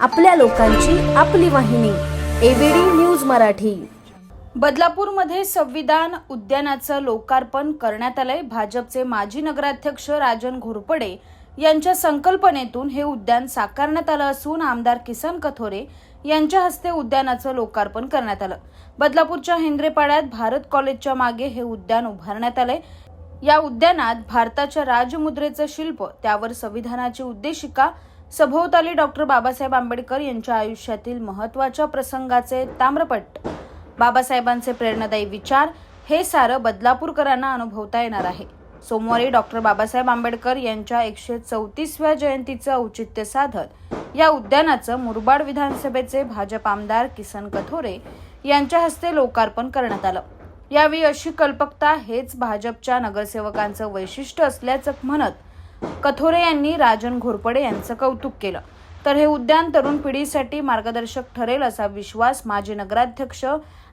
आपल्या लोकांची आपली वाहिनी एबीडी न्यूज मराठी. बदलापूरमध्ये संविधान उद्यानाचं लोकार्पण करण्यात आलंय. भाजपचे माजी नगराध्यक्ष राजन घोरपडे यांच्या संकल्पनेतून हे उद्यान साकारण्यात आलं असून आमदार किसन कथोरे यांच्या हस्ते उद्यानाचं लोकार्पण करण्यात आलं. बदलापूरच्या हेंद्रेपाड्यात भारत कॉलेजच्या मागे हे उद्यान उभारण्यात आलंय. या उद्यानात भारताच्या राजमुद्रेचं शिल्प त्यावर संविधानाची उद्देशिका सभोवताली डॉक्टर बाबासाहेब आंबेडकर यांच्या आयुष्यातील महत्त्वाच्या प्रसंगाचे ताम्रपट. बाबासाहेबांचे प्रेरणादायी विचार हे सारं बदलापूरकरांना अनुभवता येणार आहे. सोमवारी डॉक्टर बाबासाहेब आंबेडकर यांच्या एकशे चौतीसव्या जयंतीचं औचित्य साधत या उद्यानाचं मुरबाड विधानसभेचे भाजप आमदार किसन कथोरे यांच्या हस्ते लोकार्पण करण्यात आलं. यावेळी अशी कल्पकता हेच भाजपच्या नगरसेवकांचं वैशिष्ट्य असल्याचं म्हणत कथोरे यांनी राजन घोरपडे यांचं कौतुक केलं. तर हे उद्यान तरुण पिढीसाठी मार्गदर्शक ठरेल असा विश्वास माजी नगराध्यक्ष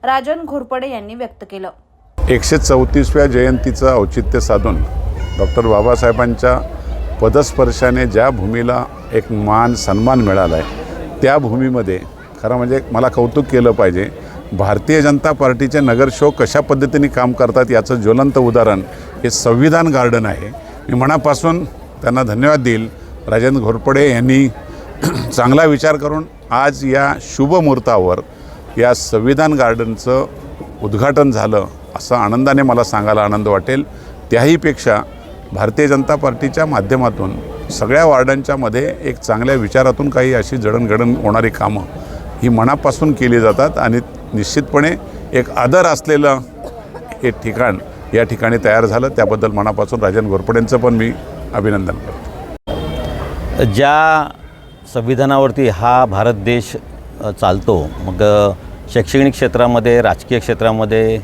राजन घोरपडे यांनी व्यक्त केलं. एकशे चौतीसव्या जयंतीचं औचित्य साधून डॉक्टर बाबासाहेबांच्या पदस्पर्शाने ज्या भूमीला एक मान सन्मान मिळाला आहे त्या भूमीमध्ये खरं म्हणजे मला कौतुक केलं पाहिजे भारतीय जनता पार्टीचे नगरसेवक कशा पद्धतीने काम करतात याचं ज्वलंत उदाहरण हे संविधान गार्डन आहे. मी मनापासून त्यांना धन्यवाद देईल. राजेंद्र घोरपडे यांनी चांगला विचार करून आज या शुभ मुहूर्तावर या संविधान गार्डनचं उद्घाटन झालं असं आनंदाने मला सांगायला आनंद वाटेल. त्याहीपेक्षा भारतीय जनता पार्टीच्या माध्यमातून सगळ्या वार्डांच्या मध्ये एक चांगल्या विचारातून काही अशी जडणघडण होणारी कामं ही मनापासून केली जातात आणि निश्चितपणे एक आदर असलेलं हे ठिकाण या ठिकाणी तयार झालं. त्याबद्दल मनापासून राजन घोरपडेंचं पण मी अभिनंदन करतो. ज्या संविधानावरती हा भारत देश चालतो मग शैक्षणिक क्षेत्रामध्ये राजकीय क्षेत्रामध्ये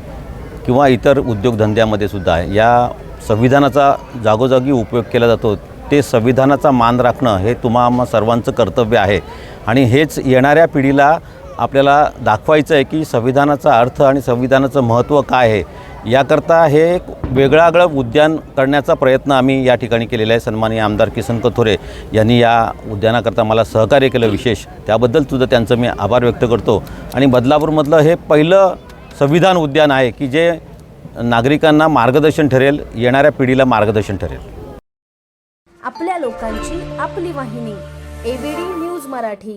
किंवा इतर उद्योगधंद्यामध्ये सुद्धा या संविधानाचा जागोजागी उपयोग केला जातो ते संविधानाचा मान राखणं हे तुम्हा आम्हा सर्वांचं कर्तव्य आहे. आणि हेच येणाऱ्या पिढीला आपल्याला दाखवायचं आहे की संविधानाचा अर्थ आणि संविधानाचं महत्त्व काय आहे. याकरता हे एक वेगळागळं उद्यान करण्याचा प्रयत्न आम्ही या ठिकाणी केलेला आहे. सन्माननीय आमदार किसन कथोरे यांनी या उद्यानाकरता मला सहकार्य केलं विशेष. त्याबद्दल सुद्धा त्यांचं मी आभार व्यक्त करतो. आणि बदलापूरमधलं हे पहिलं संविधान उद्यान आहे की जे नागरिकांना मार्गदर्शन ठरेल येणाऱ्या पिढीला मार्गदर्शन ठरेल. आपल्या लोकांची आपली वाहिनी एबीडी न्यूज मराठी.